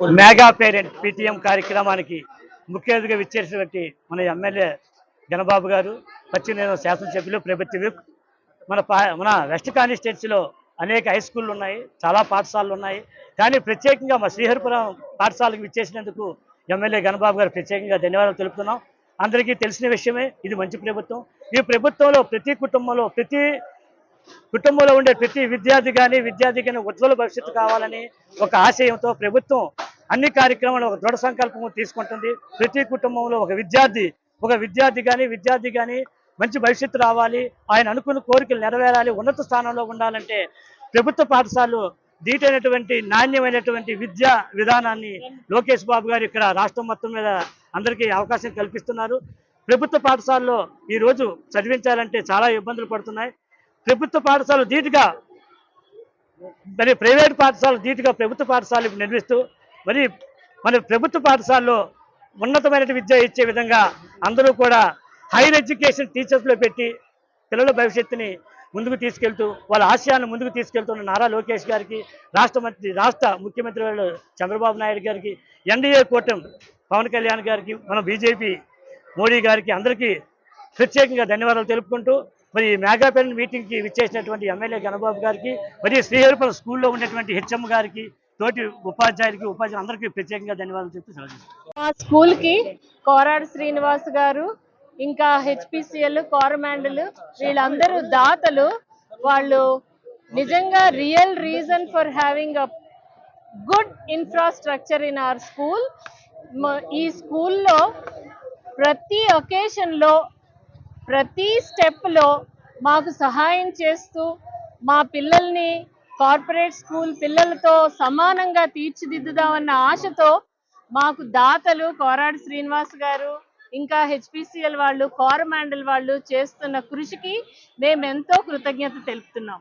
Mega parent PTM కార్యక్రమానికి ముఖ్య అతిథిగా విచ్చేసినటువంటి మన ఎమ్మెల్యే గణబాబు గారు పశ్చిమ శాసనసభ్యులు ప్రభుత్వ విప్ మన పా- మన వెస్ట్ కాన్స్టిట్యున్సీలో అనేక హై స్కూళ్ళు ఉన్నాయి చాలా పాఠశాలలు ఉన్నాయి. కానీ ప్రత్యేకంగా మా శ్రీహరిపురం పాఠశాలకు విచ్చేసినందుకు ఎమ్మెల్యే గణబాబు గారు ప్రత్యేకంగా ధన్యవాదాలు తెలుపుతున్నాం. అందరికీ తెలిసిన విషయమే ఇది మంచి ప్రభుత్వం. ఈ ప్రభుత్వంలో ప్రతి కుటుంబంలో ప్రతి కుటుంబంలో ఉండే ప్రతి విద్యార్థి కానీ విద్యార్థి కానీ ఉజ్వల భవిష్యత్తు కావాలని ఒక ఆశయంతో ప్రభుత్వం అన్ని కార్యక్రమాలు ఒక దృఢ సంకల్పం తీసుకుంటుంది. ప్రతి కుటుంబంలో ఒక విద్యార్థి ఒక విద్యార్థి కానీ విద్యార్థి కానీ మంచి భవిష్యత్తు రావాలి. ఆయన అనుకున్న కోరికలు నెరవేరాలి ఉన్నత స్థానంలో ఉండాలంటే ప్రభుత్వ పాఠశాలలు దీటైనటువంటి నాణ్యమైనటువంటి విద్యా విధానాన్ని లోకేష్ బాబు గారు ఇక్కడ రాష్ట్రం మొత్తం మీద అందరికీ అవకాశం కల్పిస్తున్నారు. ప్రభుత్వ పాఠశాలలో ఈ రోజు చదివించాలంటే చాలా ఇబ్బందులు పడుతున్నాయి. ప్రభుత్వ పాఠశాలలు ధీటుగా మరి ప్రైవేట్ పాఠశాలలు ధీటుగా ప్రభుత్వ పాఠశాలకు నిర్మిస్తూ మరి మన ప్రభుత్వ పాఠశాలలో ఉన్నతమైన విద్య ఇచ్చే విధంగా అందరూ కూడా హైయర్ ఎడ్యుకేషన్ టీచర్స్లో పెట్టి పిల్లల భవిష్యత్తుని ముందుకు తీసుకెళ్తూ వాళ్ళ ఆశయాన్ని ముందుకు తీసుకెళ్తున్న నారా లోకేష్ గారికి రాష్ట్ర మంత్రి రాష్ట్ర ముఖ్యమంత్రి వాళ్ళు చంద్రబాబు నాయుడు గారికి ఎన్డీఏ కూటమి పవన్ కళ్యాణ్ గారికి మన బీజేపీ మోడీ గారికి అందరికీ ప్రత్యేకంగా ధన్యవాదాలు తెలుపుకుంటూ మరి ఈ మెగా పేరెంట్ మీటింగ్కి విచ్చేసినటువంటి ఎమ్మెల్యే గణబాబు గారికి మరియు శ్రీహరిపురం స్కూల్లో ఉన్నటువంటి హెచ్ఎం గారికి తోటి ఉపాధ్యాయులకి ఉపాధ్యాయులు అందరికీ ప్రత్యేకంగా ధన్యవాదాలు చెప్తూ సెలవు మా స్కూల్కి కోరాడు శ్రీనివాస్ గారు ఇంకా హెచ్పిసిఎల్ కోరమాండల్ వీళ్ళందరూ దాతలు. వాళ్ళు నిజంగా real reason for having a good infrastructure in our school. ఈ స్కూల్లో ప్రతి ఒకేషన్లో ప్రతి స్టెప్లో మాకు సహాయం చేస్తూ మా పిల్లల్ని కార్పొరేట్ స్కూల్ పిల్లలతో సమానంగా తీర్చిదిద్దుదామన్న ఆశతో మాకు దాతలు కోరాడు శ్రీనివాస్ గారు ఇంకా హెచ్పిసిఎల్ వాళ్ళు కోరమాండల్ వాళ్ళు చేస్తున్న కృషికి మేము ఎంతో కృతజ్ఞత తెలుపుతున్నాం.